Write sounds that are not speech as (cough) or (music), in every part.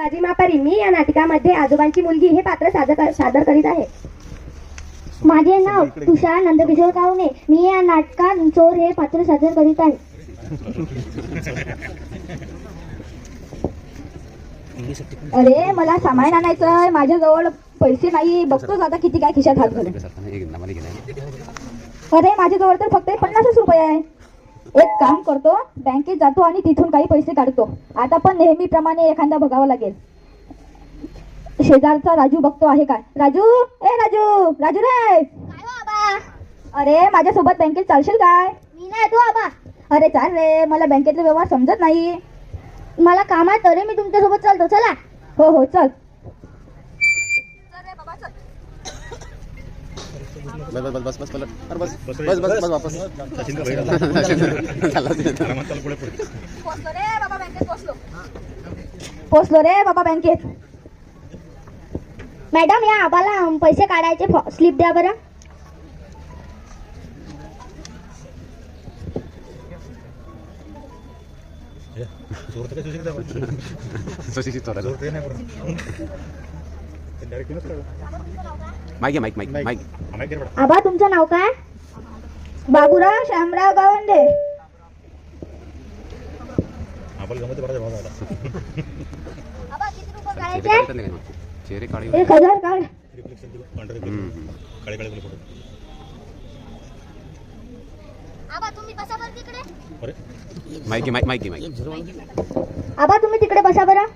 शिवाजी मापारी मी या नाटकामध्ये आजोबांची मुलगी हे पात्र सादर सादर करीत आहे. माझे नाव तुषार नंदकिशोर कावणे. मी या नाटकात चोर हे पात्र सादर करीत आहे. अरे मला सामान आणायचं आहे. माझ्याजवळ पैसे नाही. बघतोच आता किती काय खिशात हात घालून अरे माझ्याजवळ तर फक्त पन्नासच रुपये आहे. एक काम करतो बँकेत जातो आणि तिथून काही पैसे काढतो. आता पण नेहमीप्रमाणे एखादा बघावा लागेल. शेजारचा राजू बघतो आहे काय राजू ए राजू राजू रे! अरे माझ्यासोबत बँकेत चालशील काय? मी नाही तू आबा. अरे चाल रे मला बँकेतले व्यवहार समजत नाही. मला कामात तरी मी तुमच्यासोबत चालतो चला. हो हो चल. बस बस बस बस पलट. अरे बस बस बस बस बस वापस. (laughs) (laughs) पोचलो रे बाबा बँकेत मॅडम या आबाला पैसे काढायचे स्लिप द्या बरं. सुशिक्षित (laughs) चोरा माईक घे, माईक माईक माईक आबा तुमचं नाव काय? बाबूराव शामराव गावंडे. चेहरे एक हजार काढ. माईक आबा तुम्ही तिकडे. बसा बरं.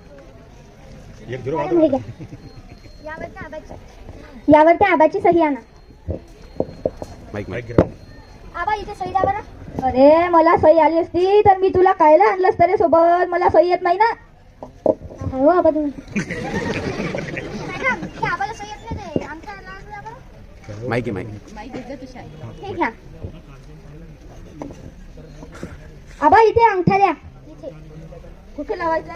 मॅडम, घ्या. यावर त्या आबाची यावर त्या आबाची सही आणा. माईक माईक आबा इथे सही द्या बरं. अरे मला सही आली असती तर मी तुला कायला आणलंस तरी सोबत? मला सही येत नाही ना. हो आबा तुम्ही. आबाला सही येत नाही ते. आमच्या नाव. माईक माईक हे घ्या. आबा इथे अंगठा द्या. इथे. कुठे लावायचा?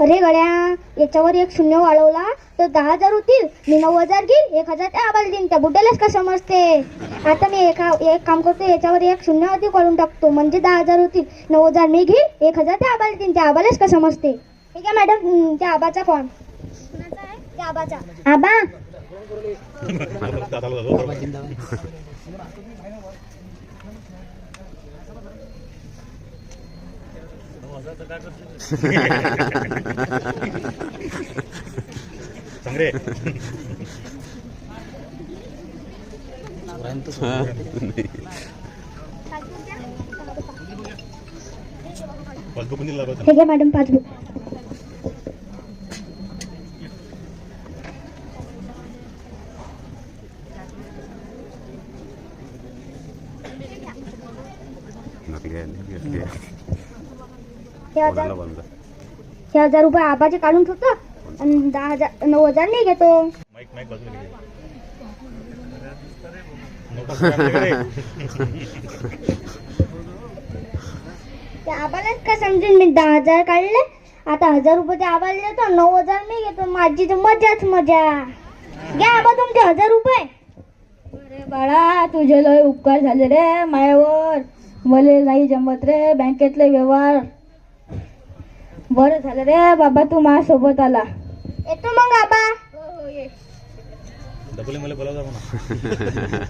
अरे गड्या याच्यावर एक शून्य वाढवला तर दहा हजार होतील. मी नऊ हजार घेईल एक हजार त्या आबाला देईन. त्या बुड्यालाच का समजते? आता मी एका एक काम करतो याच्यावर एक शून्य अधिक वाढून टाकतो. म्हणजे दहा हजार होतील. नऊ हजार मी घेईल एक हजार त्या आबाला देईन. त्या आबालाच का समजते? ठीक आहे मॅडम? त्या आबाचा फॉर्म त्या आबाचा. आबा. (laughs) चांगले पासबुक दिला बघ ठीक आहे मॅडम पासबुक नक्की घे, नक्की घे. हजार बोलायला बंद. हे हजार रुपये आबाचे काढून ठेवतो आणि दहा हजार नऊ हजार नाही घेतो. माईक माईक बाजूला घे. त्या आबालाच का समजून मी? दहा हजार काढले आता हजार रुपये त्या आबाला देतो नऊ हजार मी घेतो. माझी तर मजाच मजा. घ्या आबा तुमचे हजार रुपये. अरे बाळा तुझे लय उपकार झाले रे मायावर. मले नाही जमत रे बँकेतले व्यवहार. बरं झालं रे बाबा तू माझ्यासोबत आला. येतो मग आबा. डबल मला बोलावं म्हणा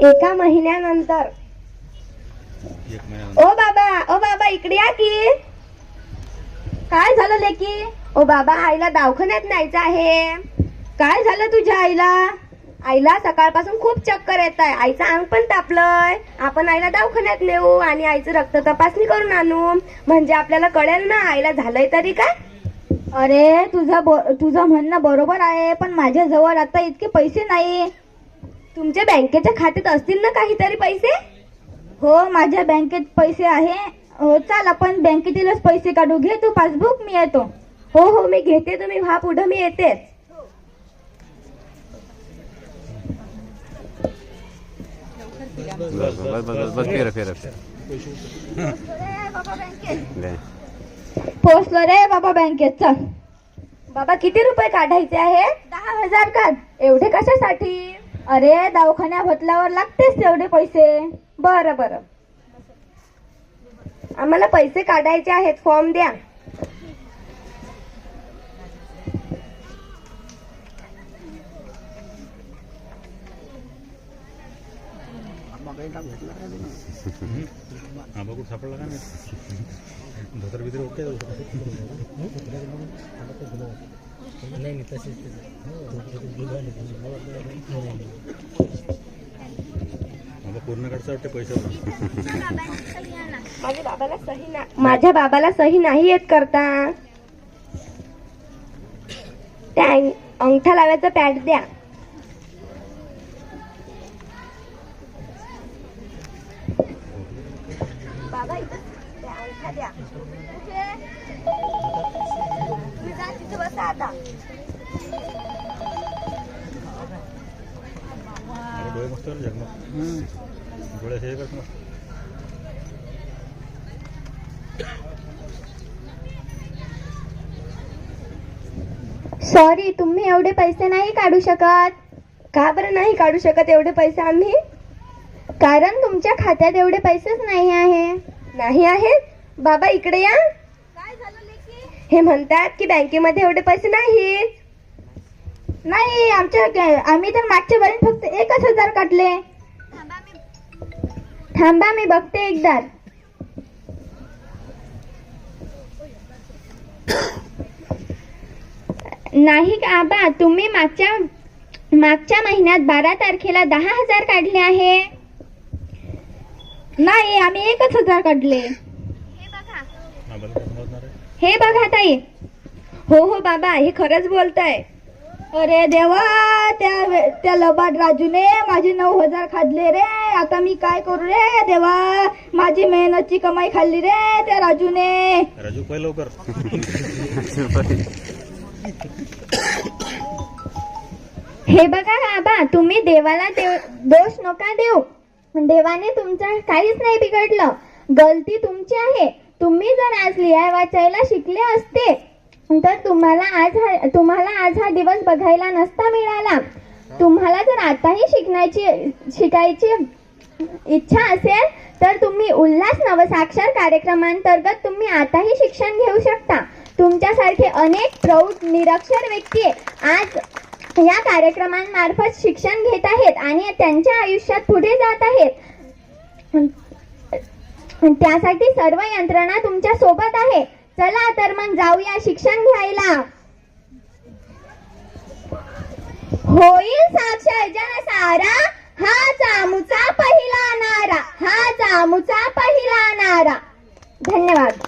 एका महिन्यानंतर. एक महिना ओ बाबा ओ बाबा इकडे या की. काय झालं लेकी? ओ बाबा आईला दवाखान्यात न्यायचं आहे. काय झालं तुझ्या आईला? आईला सकाळपासून खूप चक्कर येत आहे आईचं अंग पण तापलंय. आपण आईला दवाखान्यात नेऊ आणि आईचं रक्त तपासणी करून आणू. म्हणजे आपल्याला कळेल ना आईला झालंय तरी काय? अरे तुझं ब- तुझं म्हणणं बरोबर आहे पण माझ्या जवळ आता इतके पैसे नाही. तुमच्या बँकेच्या खात्यात असतील ना काहीतरी पैसे? हो माझ्या बँकेत पैसे आहे. हो चाल आपण बँकेतीलच पैसे काढू. घे तू पासबुक मी येतो. हो हो मी घेते. तुम्ही व्हा पुढं मी येतेच. बस बस बस बस बस फेर फेर पोचलो रे बाबा बँकेत चल बाबा किती रुपये काढायचे आहे दहा हजार काढ एवढे कशासाठी अरे दवाखान्या भतल्यावर लागतेच तेवढे पैसे बरं बरं आम्हाला पैसे काढायचे आहेत फॉर्म द्या हा बघू सापडला का नाही धोतर बितर ओके वाटते पैसे माझ्या बाबाला सही ना माझ्या बाबाला सही नाही येत करता. त्या अंग- अंगठा लावायचा पॅड द्या. बाबा इथं त्या अंगठा द्या कुठे? तुम्ही जा तिथे बसा आता अरे डोळे मस्त आहे जगमग डोळे असे हे करत मस्त सॉरी तुम्ही एवढे पैसे नाही काढू शकत का बरं नाही काढू शकत एवढे पैसे आम्ही कारण तुमच्या खात्यात एवढे पैसेच नाही आहे नाही आहेत? बाबा इकडे या. हे म्हणतात की बँकेमध्ये एवढे पैसे नाहीत. नाही आमच्या आम्ही तर मागच्या वेळी फक्त एकच हजार काढले. थांबा मी बघते एकदा. नाही का आबा तुम्ही मागच्या मागच्या महिन्यात बारा तारखेला दहा हजार काढले आहे. नाही आम्ही एकच हजार काढले. हा बरं समजणार आहे? हे बघा ताई. हो हो बाबा हे खरंच बोलताय. अरे देवा त्या त्या लबाड राजूने माझे नऊ हजार खाल्ले रे. आता मी काय करू रे देवा? माझी मेहनतची कमाई खाल्ली रे त्या राजूने. राजू पै लवकर. हे बघा आबा तुम्ही देवाला देव दोष नका देऊ. देवाने तुमचं काहीच नाही बिघडलं. गलती तुमची आहे. तुम्ही जर आज लिहाय वाचायला शिकले असते तर तुम्हाला आज हा तुम्हाला आज हा दिवस बघायला नसता मिळाला. तुम्हाला जर आताही शिकण्याची शिकायची इच्छा असेल तर तुम्ही उल्हास नवसाक्षर कार्यक्रमांतर्गत तुम्ही आताही शिक्षण घेऊ शकता. तुमच्यासारखे अनेक प्रौढ निरक्षर व्यक्ती आज या कार्यक्रमांमार्फत शिक्षण घेत आहेत आणि त्यांच्या आयुष्यात पुढे जात आहेत. त्यासाठी सर्व यंत्रणा तुमच्यासोबत आहे. चला तर मग जाऊया शिक्षण घ्यायला. होईल साक्षर जन सारा. हा जामूचा पहिला नारा. हा जामूचा पहिला नारा. धन्यवाद.